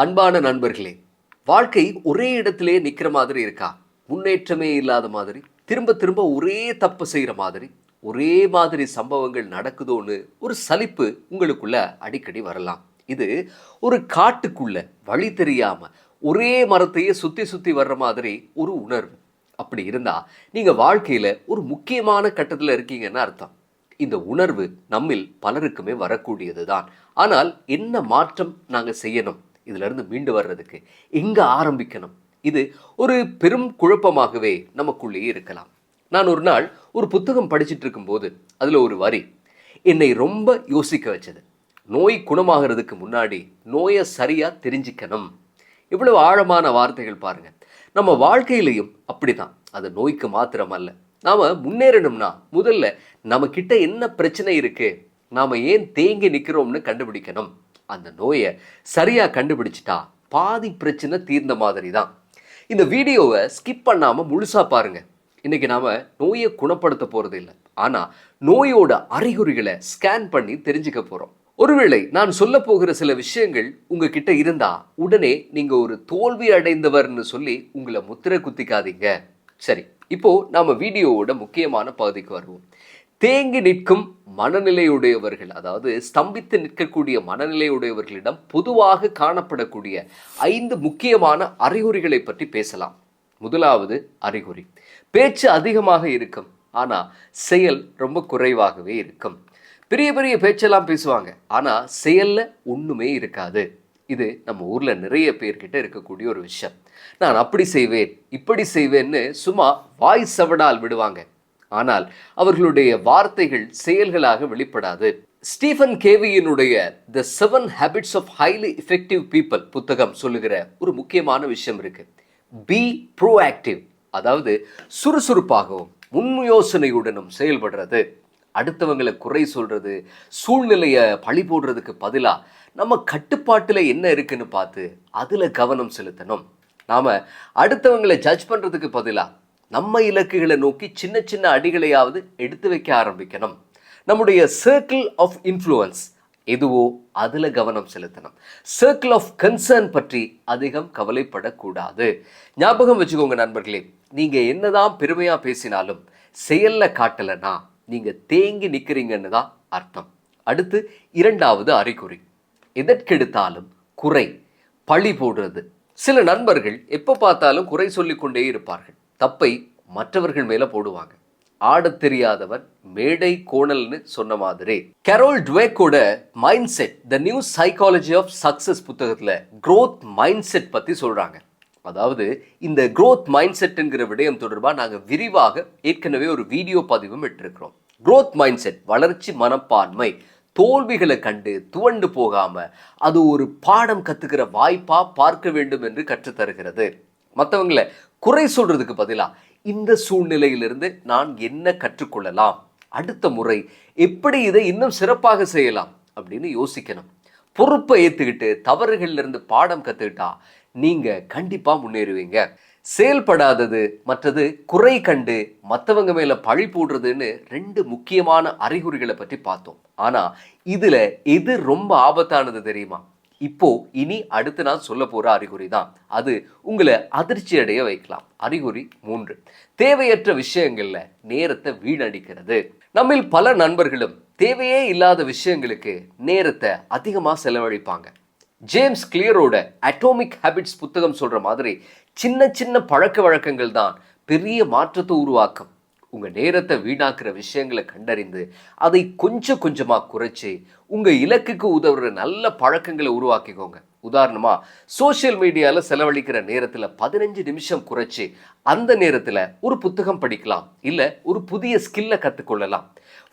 அன்பான நண்பர்களே வாழ்க்கை ஒரே இடத்திலே நிற்கிற மாதிரி இருக்கா? முன்னேற்றமே இல்லாத மாதிரி திரும்ப திரும்ப ஒரே தப்பு செய்கிற மாதிரி ஒரே மாதிரி சம்பவங்கள் நடக்குதோன்னு ஒரு சலிப்பு உங்களுக்குள்ள அடிக்கடி வரலாம். இது ஒரு காட்டுக்குள்ள வழி தெரியாமல் ஒரே மரத்தையே சுற்றி சுற்றி வர்ற மாதிரி ஒரு உணர்வு. அப்படி இருந்தால் நீங்கள் வாழ்க்கையில் ஒரு முக்கியமான கட்டத்தில் இருக்கீங்கன்னு அர்த்தம். இந்த உணர்வு நம்மில் பலருக்குமே வரக்கூடியது தான் ஆனால் என்ன மாற்றம் நாங்கள் செய்யணும்? இதுல இருந்து மீண்டு வர்றதுக்கு எங்க ஆரம்பிக்கணும். இது ஒரு பெரும் குழப்பமாகவே நமக்குள்ளேயே இருக்கலாம். நான் ஒரு நாள் ஒரு புத்தகம் படிச்சிட்டு இருக்கும்போது அதுல ஒரு வரி என்னை ரொம்ப யோசிக்க வச்சது. நோய் குணமாகிறதுக்கு முன்னாடி நோயை சரியா தெரிஞ்சுக்கணும். இவ்வளவு ஆழமான வார்த்தைகள் பாருங்க. நம்ம வாழ்க்கையிலையும் அப்படிதான். அது நோய்க்கு மாத்திரம் அல்ல நாம முன்னேறணும்னா முதல்ல நம்ம கிட்ட என்ன பிரச்சனை இருக்கு? நாம ஏன் தேங்கி நிக்கிறோம்னு கண்டுபிடிக்கணும். அந்த நோயை சரியாக கண்டுபிடிச்சிட்டா பாதி பிரச்சனை தீர்ந்த மாதிரி தான் இந்த வீடியோவை ஸ்கிப் பண்ணாமல் முழுசாக பாருங்கள் இன்றைக்கி நாம் நோயை குணப்படுத்த போகிறது இல்லை. ஆனால் நோயோட அறிகுறிகளை ஸ்கேன் பண்ணி தெரிஞ்சுக்க போகிறோம் ஒருவேளை நான் சொல்ல போகிற சில விஷயங்கள் உங்ககிட்ட இருந்தா உடனே நீங்க ஒரு தோல்வி அடைந்தவர்னு சொல்லி உங்களை முத்திரை குத்திக்காதீங்க. சரி இப்போ நாம வீடியோவோட முக்கியமான பகுதிக்கு வருவோம். தேங்கி நிற்கும் மனநிலையுடையவர்கள் அதாவது ஸ்தம்பித்து நிற்கக்கூடிய மனநிலையுடையவர்களிடம் பொதுவாக காணப்படக்கூடிய ஐந்து முக்கியமான அறிகுறிகளை பற்றி பேசலாம். முதலாவது அறிகுறி. பேச்சு அதிகமாக இருக்கும் ஆனால் செயல் ரொம்ப குறைவாகவே இருக்கும். பெரிய பெரிய பேச்செல்லாம் பேசுவாங்க ஆனால் செயலில் ஒன்றுமே இருக்காது. இது நம்ம ஊரில் நிறைய பேர்கிட்ட இருக்கக்கூடிய ஒரு விஷயம். நான் அப்படி செய்வேன் இப்படி செய்வேன்னு சும்மா வாய் சவடால் விடுவாங்க. ஆனால் அவர்களுடைய வார்த்தைகள் செயல்களாக வெளிப்படாது. Stephen கேவியினுடைய the seven habits of highly effective people புத்தகம் சொல்லுகிற ஒரு முக்கியமான விஷயம் இருக்கு. பி ப்ரோஆக்டிவ் அதாவது சுறுசுறுப்பாகவும் முன்யோசனையுடனும் செயல்படுறது. அடுத்தவங்களை குறை சொல்றது சூழ்நிலையை பழி போடுறதுக்கு பதிலாக நம்ம கட்டுப்பாட்டில் என்ன இருக்குன்னு பார்த்து அதில் கவனம் செலுத்தணும். நாம் அடுத்தவங்களை ஜட்ஜ் பண்ணுறதுக்கு பதிலாக நம்ம இலக்குகளை நோக்கி சின்ன சின்ன அடிகளையாவது எடுத்து வைக்க ஆரம்பிக்கணும். நம்முடைய சர்க்கிள் ஆஃப் இன்ஃப்ளூயன்ஸ் எதுவோ அதில் கவனம் செலுத்தணும். சர்க்கிள் ஆஃப் கன்சர்ன் பற்றி அதிகம் கவலைப்படக்கூடாது. ஞாபகம் வச்சுக்கோங்க நண்பர்களே நீங்கள் என்னதான் பெருமையாக பேசினாலும் செயல்ல காட்டலைன்னா நீங்கள் தேங்கி நிற்கிறீங்கன்னு தான் அர்த்தம். அடுத்து இரண்டாவது அறிகுறி. எதற்கெடுத்தாலும் குறை பழி போடுறது. சில நண்பர்கள் எப்போ பார்த்தாலும் குறை சொல்லிக்கொண்டே இருப்பார்கள். தப்பை மற்றவர்கள் மேல போடுவாங்க. ஆடத் தெரியாதவன் மேடை கோணல்னு சொன்ன மாதிரி Carol டுவேக்கோட mindset the new psychology of success புத்தகத்தில் க்ரோத் மைண்ட் செட் பற்றி சொல்கிறாங்க அதாவது இந்த க்ரோத் மைண்ட் செட்டுங்கிற விடயம் தொடர்பாக நாங்கள் விரிவாக ஏற்கனவே ஒரு வீடியோ பதிவும் இட்டிருக்கிறோம். க்ரோத் மைண்ட் செட் வளர்ச்சி மனப்பான்மை தோல்விகளை கண்டு துவண்டு போகாமல் அது ஒரு பாடம் கற்றுக்கிற வாய்ப்பாக பார்க்க வேண்டும் என்று கற்றுத்தருகிறது. மற்றவங்களை குறை சொல்கிறதுக்கு பதிலாக இந்த சூழ்நிலையிலிருந்து நான் என்ன கற்றுக்கொள்ளலாம்? அடுத்த முறை எப்படி இதை இன்னும் சிறப்பாக செய்யலாம்? அப்படின்னு யோசிக்கணும். பொறுப்பை ஏற்றுக்கிட்டு தவறுகளிலிருந்து பாடம் கற்றுக்கிட்டா நீங்கள் கண்டிப்பாக முன்னேறுவீங்க. செயல்படாதது மற்றது குறை கண்டு மற்றவங்க மேலே பழி போடுறதுன்னு ரெண்டு முக்கியமான அறிகுறிகளை பற்றி பார்த்தோம். ஆனால் இதில் எது ரொம்ப ஆபத்தானது தெரியுமா? இப்போ இனி அடுத்து நான் சொல்ல போகிற அறிகுறி தான் அது உங்களை அதிர்ச்சி அடைய வைக்கலாம். அறிகுறி மூன்று. தேவையற்ற விஷயங்கள்ல நேரத்தை வீணடிக்கிறது. நம்மில் பல நண்பர்களும் தேவையே இல்லாத விஷயங்களுக்கு நேரத்தை அதிகமாக செலவழிப்பாங்க. ஜேம்ஸ் கிளியரோட அட்டோமிக் ஹேபிட்ஸ் புத்தகம் சொல்கிற மாதிரி சின்ன சின்ன பழக்க வழக்கங்கள் தான் பெரிய மாற்றத்தை உருவாக்கும். உங்கள் நேரத்தை வீணாக்குற விஷயங்களை கண்டறிந்து அதை கொஞ்சம் கொஞ்சமாக குறைச்சி உங்கள் இலக்குக்கு உதவுற நல்ல பழக்கங்களை உருவாக்கிக்கோங்க. உதாரணமாக சோஷியல் மீடியாவில் செலவழிக்கிற நேரத்தில் பதினஞ்சு நிமிஷம் குறைச்சி அந்த நேரத்தில் ஒரு புத்தகம் படிக்கலாம். இல்லை ஒரு புதிய ஸ்கில்லை கற்றுக்கொள்ளலாம்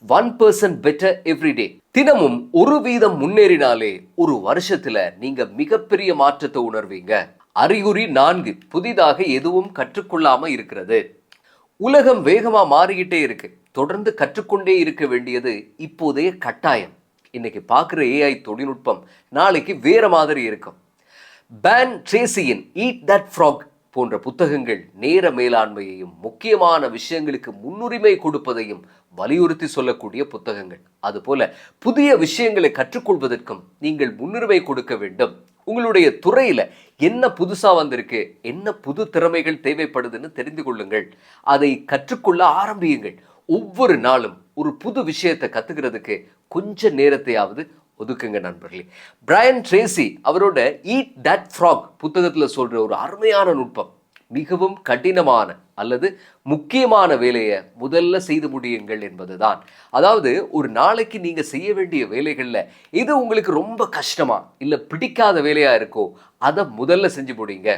ஒன் பர்சன்ட் பெட்டர் எவ்ரிடே தினமும் ஒரு வீதம் முன்னேறினாலே ஒரு வருஷத்தில் நீங்கள் மிகப்பெரிய மாற்றத்தை உணர்வீங்க. அறிகுறி நான்கு புதிதாக எதுவும் கற்றுக்கொள்ளாமல் இருக்கிறது. உலகம் வேகமா மாறிக்கிட்டே இருக்கு. தொடர்ந்து கற்றுக்கொண்டே இருக்க வேண்டியது இப்போதைய கட்டாயம். இன்னைக்கு பார்க்குற ஏஐ தொழில்நுட்பம் நாளைக்கு வேற மாதிரி இருக்கும். பேன் ட்ரேசியின் ஈட் தட் ஃப்ராக் போன்ற புத்தகங்கள் நேர மேலாண்மையையும் முக்கியமான விஷயங்களுக்கு முன்னுரிமை கொடுப்பதையும் வலியுறுத்தி சொல்லக்கூடிய புத்தகங்கள். அதுபோல புதிய விஷயங்களை கற்றுக்கொள்வதற்கும் நீங்கள் முன்னுரிமை கொடுக்க வேண்டும். உங்களுடைய துறையில் என்ன புதுசாக வந்திருக்கு? என்ன புது திறமைகள் தேவைப்படுதுன்னு தெரிந்து கொள்ளுங்கள். அதை கற்றுக்கொள்ள ஆரம்பியுங்கள். ஒவ்வொரு நாளும் ஒரு புது விஷயத்தை கற்றுக்கிறதுக்கு கொஞ்ச நேரத்தையாவது ஒதுக்குங்க நண்பர்களே. பிரையன் ட்ரேசி அவரோட ஈட் தட் ஃப்ராக் புத்தகத்தில் சொல்கிற ஒரு அருமையான நுட்பம். மிகவும் கடினமான அல்லது முக்கியமான வேலையை முதல்ல செய்து முடியுங்கள் என்பதுதான். அதாவது ஒரு நாளைக்கு நீங்கள் செய்ய வேண்டிய வேலைகளில் இது உங்களுக்கு ரொம்ப கஷ்டமா இல்லை பிடிக்காத வேலையாக இருக்கோ அதை முதல்ல செஞ்சு முடியுங்க.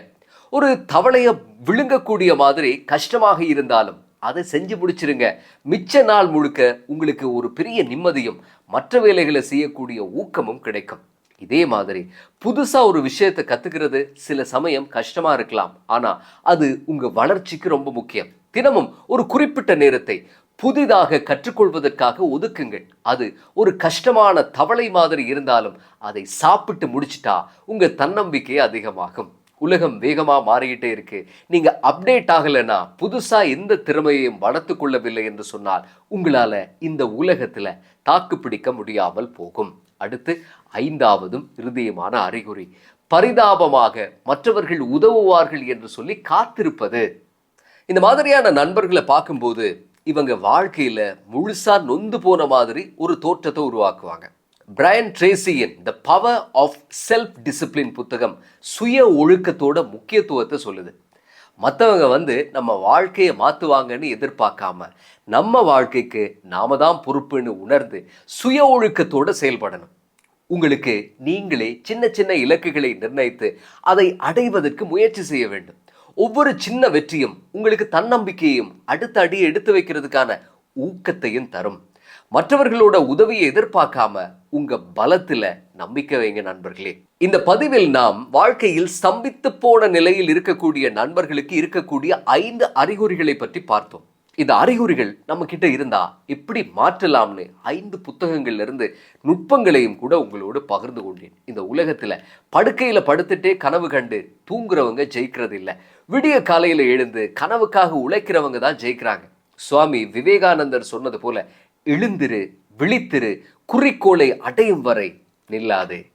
ஒரு தவளையை விழுங்கக்கூடிய மாதிரி கஷ்டமாக இருந்தாலும் அதை செஞ்சு முடிச்சிருங்க. மிச்ச நாள் முழுக்க உங்களுக்கு ஒரு பெரிய நிம்மதியும் மற்ற வேலைகளை செய்யக்கூடிய ஊக்கமும் கிடைக்கும். இதே மாதிரி புதுசாக ஒரு விஷயத்தை கற்றுக்கிறது சில சமயம் கஷ்டமாக இருக்கலாம். ஆனால் அது உங்கள் வளர்ச்சிக்கு ரொம்ப முக்கியம். தினமும் ஒரு குறிப்பிட்ட நேரத்தை புதிதாக கற்றுக்கொள்வதற்காக ஒதுக்குங்கள். அது ஒரு கஷ்டமான தவளை மாதிரி இருந்தாலும் அதை சாப்பிட்டு முடிச்சிட்டா உங்கள் தன்னம்பிக்கை அதிகமாகும். உலகம் வேகமாக மாறிக்கிட்டே இருக்கு. நீங்கள் அப்டேட் ஆகலைன்னா புதுசாக எந்த திறமையையும் வளர்த்து கொள்ளவில்லை என்று சொன்னால் உங்களால் இந்த உலகத்தில் தாக்கு பிடிக்க முடியாமல் போகும். அடுத்து ஐந்தாவதும் இருதயமான அறிகுறி. பரிதாபமாக மற்றவர்கள் உதவுவார்கள் என்று சொல்லி காத்திருப்பது. இந்த மாதிரியான நண்பர்களை பார்க்கும்போது இவங்க வாழ்க்கையில் முழுசா நொந்து போன மாதிரி ஒரு தோற்றத்தை உருவாக்குவாங்க. Brian ட்ரேசியின் the power of self discipline புத்தகம் சுய ஒழுக்கத்தோட முக்கியத்துவத்தை சொல்லுது. மற்றவங்க வந்து நம்ம வாழ்க்கையை மாற்றுவாங்கன்னு எதிர்பார்க்காம நம்ம வாழ்க்கைக்கு நாம தான் பொறுப்புன்னு உணர்ந்து சுய ஒழுக்கத்தோடு செயல்படணும். உங்களுக்கு நீங்களே சின்ன சின்ன இலக்குகளை நிர்ணயித்து அதை அடைவதற்கு முயற்சி செய்ய வேண்டும். ஒவ்வொரு சின்ன வெற்றியும் உங்களுக்கு தன்னம்பிக்கையையும் அடுத்த அடியை எடுத்து வைக்கிறதுக்கான ஊக்கத்தையும் தரும். மற்றவர்களோட உதவியை எதிர்பார்க்காம உங்க பலத்துல நம்பிக்கை வைங்க நண்பர்களே. இந்த பதிவில் நாம் வாழ்க்கையில் ஸ்தம்பித்து போன நிலையில் இருக்கக்கூடிய நண்பர்களுக்கு இருக்கக்கூடிய ஐந்து அறிகுறிகளை பற்றி பார்த்தோம். இந்த அறிகுறிகள் நம்ம கிட்ட இருந்தா எப்படி மாற்றலாம்னு ஐந்து புத்தகங்கள்ல இருந்து நுட்பங்களையும் கூட உங்களோடு பகிர்ந்து கொண்டேன். இந்த உலகத்துல படுக்கையில படுத்துட்டே கனவு கண்டு தூங்குறவங்க ஜெயிக்கிறது இல்லை விடிய காலையில எழுந்து கனவுக்காக உழைக்கிறவங்க தான் ஜெயிக்கிறாங்க. சுவாமி விவேகானந்தர் சொன்னது போல எழுந்திரு விழித்திரு குறிக்கோளை அடையும் வரை நில்லாதே.